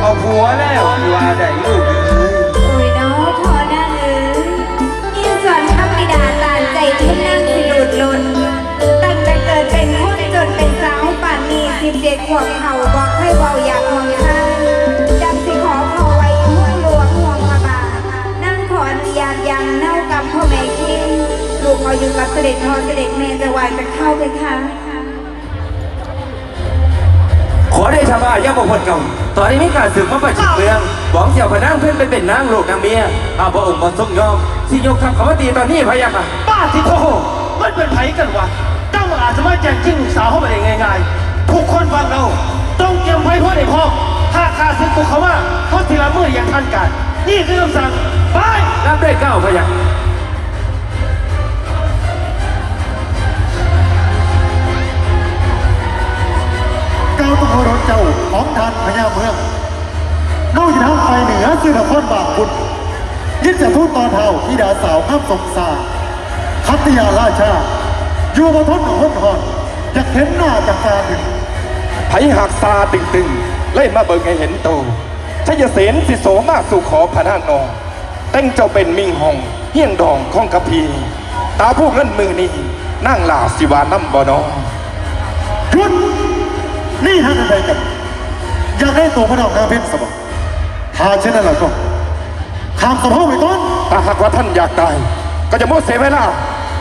เอาผัวแล้วที่ว่าได้ลูกเอ้ยโอ้ยเนาะพอนั่งเอ้ยยิ่งสอนพระบิดาตานใจทุกนั่งสิหลุดลน ตั้งแต่เกิดเป็นคนจนเป็นสาวป่านนี้สิบเจ็ดขวบเขาบอกให้เบาอยากมองข้างจำสิขอพอไว้ห่วงหลวงห่วงพระบาทนั่งขออนุญาตยังเน่ากับพ่อแม่คิงลูกขออยู่กับเสด็จพ่อเสด็จแม่จะไหวจะเข้าไปค่ะ ขอได้ชาวบ้านย่าบอกคนเก่าตอนนี้มีการสืบมาประชิดเมืองหวังเจ้าพระนางเพื่อนไปเป็นนางลูกนางเมียอาพระองค์มาทรงยอมสิยกทัพเขามาตีตอนนี้พะยะค่ะป้าที่โทมันเป็นไผกันวะเจ้าอาจจะมาแจ้งจริงลูกสาวเขาไปได้ง่ายๆทุกคนฟังเราต้องเตรียมไว้เพื่อในพ่อถ้าขาดสึกบุกเขาว่าเขาทีละมืออย่างทันการนี่คือคำสั่งไปรับด้วยเก้าพะยะ เก้าต้องเคารพเจ้าของทานพญาเมืองนอกจากทางไปเหนือสื่อนครบางคุณยึดจะทูตต่อเท้าที่ดาสาวข้ามสงสารคัตยาราชาอยู่บนทนหนหอนอยากเห็นหน้าจากตาถึงไผหักตาตึงๆเล่มาเบิงให้เห็นโตชยเสนสิโสมาสู่ขอพระนางนองแต่งเจ้าเป็นมิ่งหองเฮี้ยงดองของกะพี ตาผู้เงินมือนี้นั่งลาสิวาน้ำบ่อนอหยุด นี่ท่านอะไรกันอยากได้ตัวพระนองนางเพชรสมบัติถ้าเช่นนั้นแล้วก็ข้ามสะโพกไปก่อนถ้าหากว่าท่านอยากตาย ก็จะโมดเสียเวลา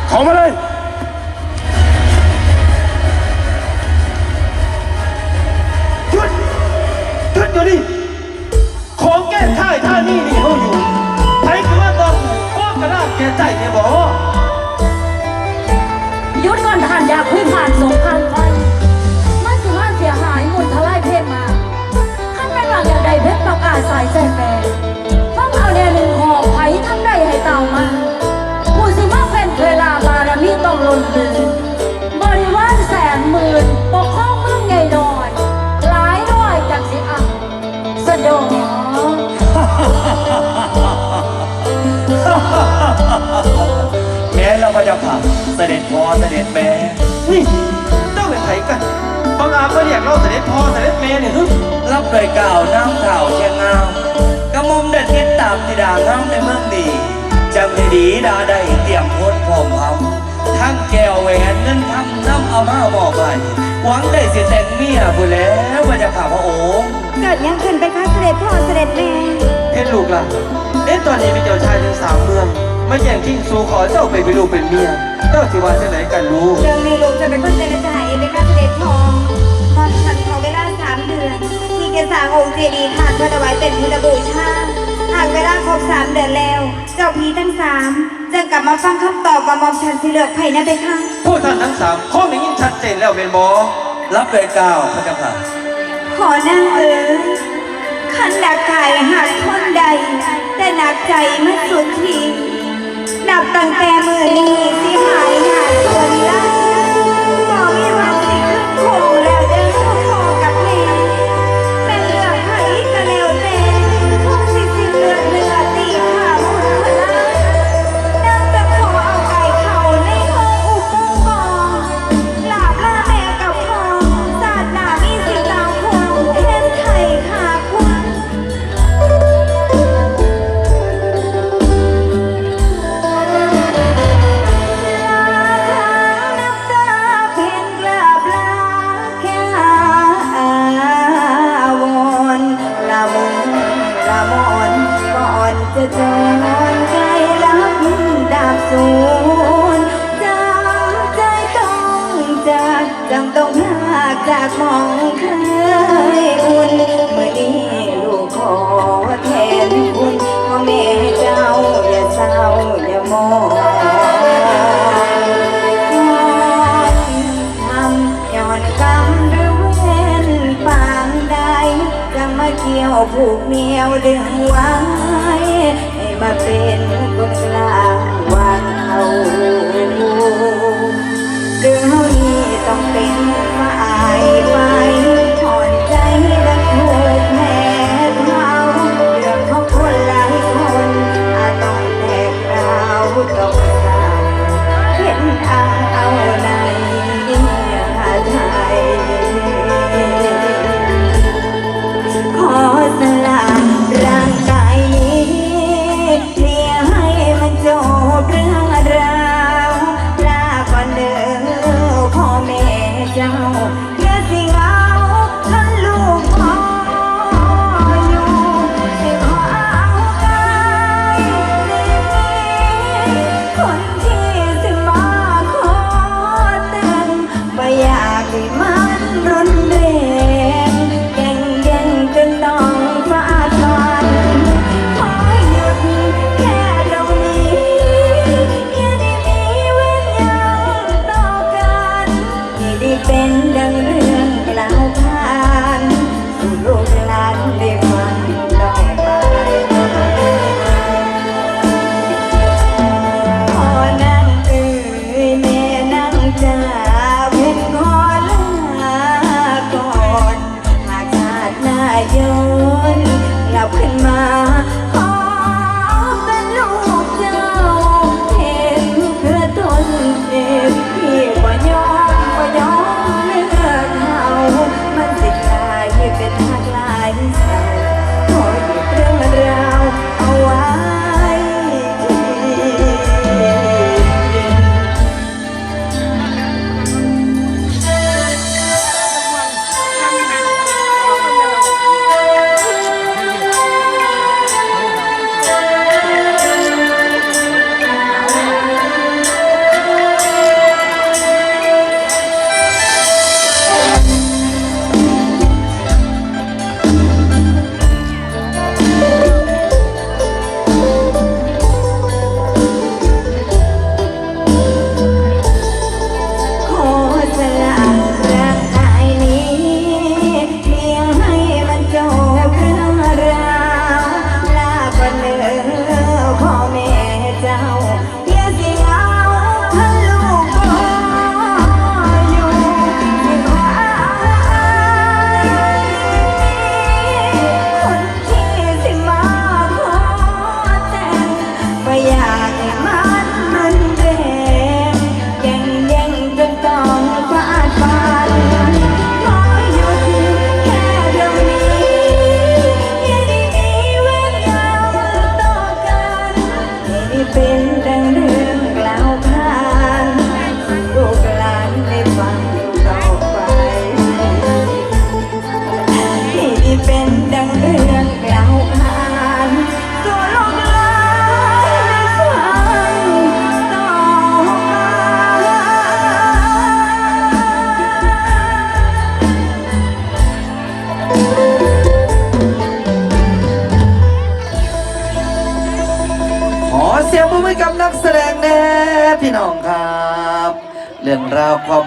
เขามาเลยหยุดหยุดอยู่นี่ของแก้ท่ายท่านี่นี่เขาอยู่ ด็จพ่อเสด็จแม่นี่เจ้าเป็นไผกันบางอาก็เรียกเราเสด็จพ่อเสด็จแม่เนี่ยฮึรับด้วยเก้าวน้ำเท่าเชียงงามกระหมอมเด็ดติดตามธิดางามในเมืองนี้จำให้ดีดาได้เตรียมพลพร้อมพำทั้งแก้วแหวนเงินทำน้ำเอามาบอกไปหวังได้สิแต่งเมียผู้แล้วพระเจ้าค่ะพระองค์เกิดยังขึ้นไปคะเสด็จพ่อเสด็จแม่เห็นลูกล่ะเอ๊ะตอนนี้มีเจ้าชายถึงสามเมืองมาแย่งชิงสู่ขอเจ้าไปเป็นลูกเป็นเมียเจ้าสิว่าจะไหนกันลูกเรื่องนี้ลูกจะเป็นคนเจรจาเองไปคะเสด็จพ่อมอมฉันขอเวลาสามเดือน ที่จะสร้างองค์เจดีย์ขาดเพื่อถวายเป็นพุทธบูชาหากเวลาครบสามเดือนแล้ว เจ้าพีทั้งสามจะกลับมาฟังคำตอบว่ามอมฉันสิเลือกไผ่นะไปคะผู้ท่านทั้งสามข้อนี้ยิ่งชัดเจนแล้วเป็นบอรับด้วยเก้าวพระเจ้าค่ะขอนั่งเอ๋ยขันดักกายหักคนใด แต่หนักใจไม่สุดที นับตั้งแต่มือนี้สิหาย จากมองเคยอุ่นเมื่อนี้ลูกขอแทนคุณพ่อแม่เจ้าอย่าเศร้าอย่ามองทำย้อนกรรมหรือเวรปางใดจะมาเกี่ยวผูกเหนียวดึงไว้ให้มาเป็นคนกลางี่น้องครับ เรื่องราวความ